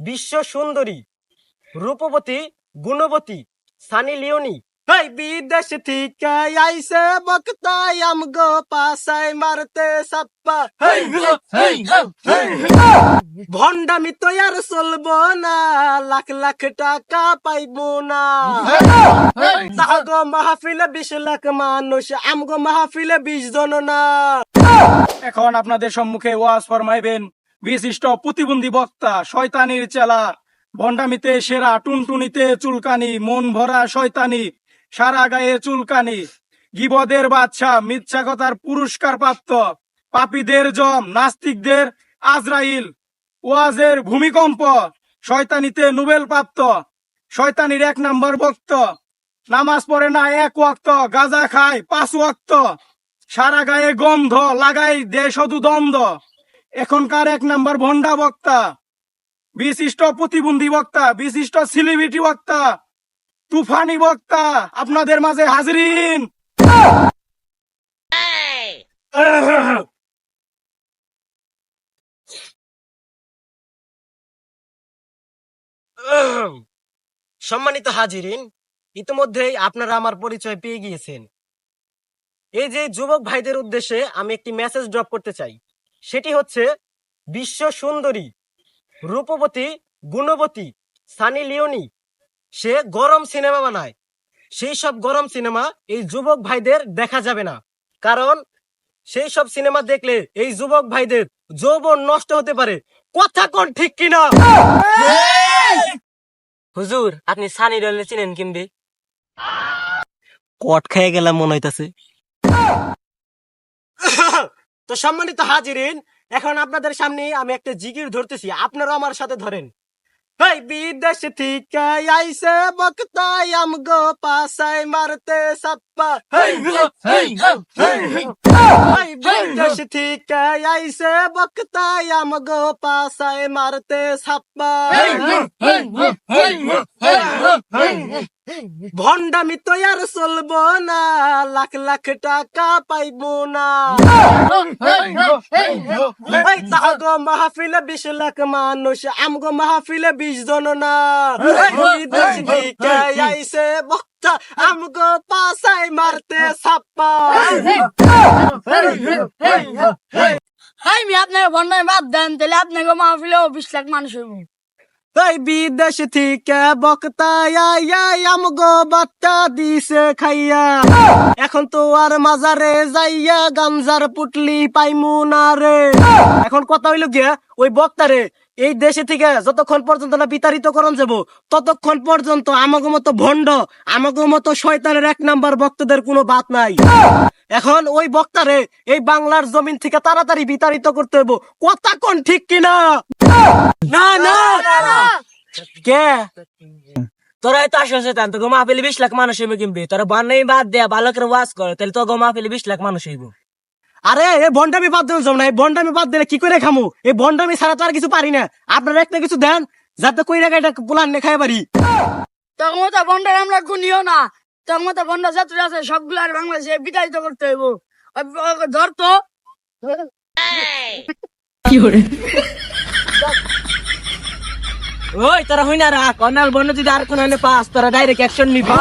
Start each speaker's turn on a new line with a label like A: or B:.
A: বিশ্ব সুন্দরী রূপবতী গুণবতী সানি লিওনি। এই বিদেশ থেকে আইসে বক্তাই আমগো পাসাই মারতে সাপ্পা। হেই, হেই, হেই, ভণ্ডামি তো আর চলবো না লাখ লাখ টাকা পাইবো না। তাহাগো মাহফিলে বিশ লাখ মানুষ আমগো মাহফিলে বিশ জন না।
B: এখন আপনাদের সম্মুখে ওয়াজ ফরমাইবেন। বিশিষ্ট প্রতিবন্ধী বক্তা, শয়তানির চেলা, ভণ্ডামিতে সেরা, টুনটুনিতে চুলকানি, মন ভরা শয়তানি, সারা গায়ে চুলকানি, গিবদের বাদশা মিথ্যা কথার পুরস্কার প্রাপ্ত, পাপীদের জম, নাস্তিকদের আজরাইল, ওয়াজের ভূমিকম্প, শয়তানিতে নোবেল প্রাপ্ত, শয়তানির এক নম্বর বক্ত নামাজ পড়ে না এক ওয়াক্ত, গাজা খায় পাঁচ ওয়াক্ত, সারা গায়ে গন্ধ লাগাই দে শুধু দ্বন্দ্ব এখনকার এক নাম্বার ভন্ডা বক্তা, বিশিষ্ট প্রতিবন্ধী বক্তা, বিশিষ্ট সেলিব্রিটি বক্তা, তুফানি বক্তা, আপনাদের মাঝে হাজিরিন।
A: সম্মানিত হাজিরিন, ইতিমধ্যেই আপনারা আমার পরিচয় পেয়ে গিয়েছেন। এই যে যুবক ভাইদের উদ্দেশ্যে আমি একটি মেসেজ ড্রপ করতে চাই। সেটি হচ্ছে বিশ্ব সুন্দরী রূপবতী গুণবতী সানি লিওনি। সে গরম সিনেমা বানায়। সেই সব গরম সিনেমা এই যুবক ভাইদের দেখা যাবে না। কারণ সেই সব সিনেমা দেখলে এই যুবক ভাইদের যৌবন নষ্ট হতে পারে। কথা কোন ঠিক কিনা?
C: হুজুর আপনি সানি রলে চিনেন কিনবে
A: কট খেয়ে গেলাম মনে হইতাছে। তো সম্মানিত হাজিরিন এখন আপনাদের সামনে আমি একটা জিগির ধরতেছি আপনারা আমার সাথে ধরেন এই বিদেশ থেকে আইসে বক্তাই আমগো পাসাই মারতে সাপ্পা এই বিদেশ থেকে আইসে বক্তাই আমগো পাসাই মারতে সাপ্পা ভণ্ডামি তো আর চলবো না, লাখ লাখ টাকা পাইবো না। তাহাগো মাহফিলে বিশ লাখ মানুষ, আমগো মাহফিলে বিশ জন না। আমগো পাসাই মারতে সাপ্পা
D: হাই, মি আপনাকে বন্যায় বাদ দেন, তাহলে আপনাকে মাহফিলেও বিশ লাখ মানুষ হইব।
A: এই বিদেশ থেকে এখন তো আর মাজারে যাইয়া গামজার পুটলি পাইমু না রে। এখন কথা হইল গিয়া, ওই বক্তারে, এই দেশে থেকে যতক্ষণ পর্যন্ত না বিতাড়িত করন যাব, ততক্ষণ পর্যন্ত আমাগো মতো ভণ্ড, আমাগো মতো শয়তানের এক নাম্বার বক্তাদের কোনো বাত নাই। এখন ওই বক্তারে এই বাংলার জমিন থেকে তাড়াতাড়ি বিতাড়িত করতে হইব। কথা কোন ঠিক কিনা? না না। কে?
C: তোরা তো আসলে তান তো গোমা ফেলে বিশ লাখ মানুষ হইবে কিনবে। তোরা বান্নাই বাদ দেয়া ভালো করে ওয়াজ করে তাহলে তো গোমা ফেলে বিশ লাখ মানুষ হইব।
A: আরে এই বন্ডামি বাদ দেন না এই বন্ডামি বাদ দিলে কি করে খামু? এই বন্ডামি ছাড়া তো আর কিছু পারি না। আপনারা একটা কিছু দেন যাতে কই রাখা এটা পোলান নে খাই পারি
D: তখন মতো বন্ডার আমরা গুনিও না। তখন মতো বন্ধ যাত্রী আছে সবগুলো আর বাংলাদেশে বিতাড়িত করতে হইব। ওই- ওকে ধর তো।
C: ওই তোরা হই না রাখ অনাল বন্য যদি আর কোন পাস তোরা ডাইরেক্ট অ্যাকশন নিবি।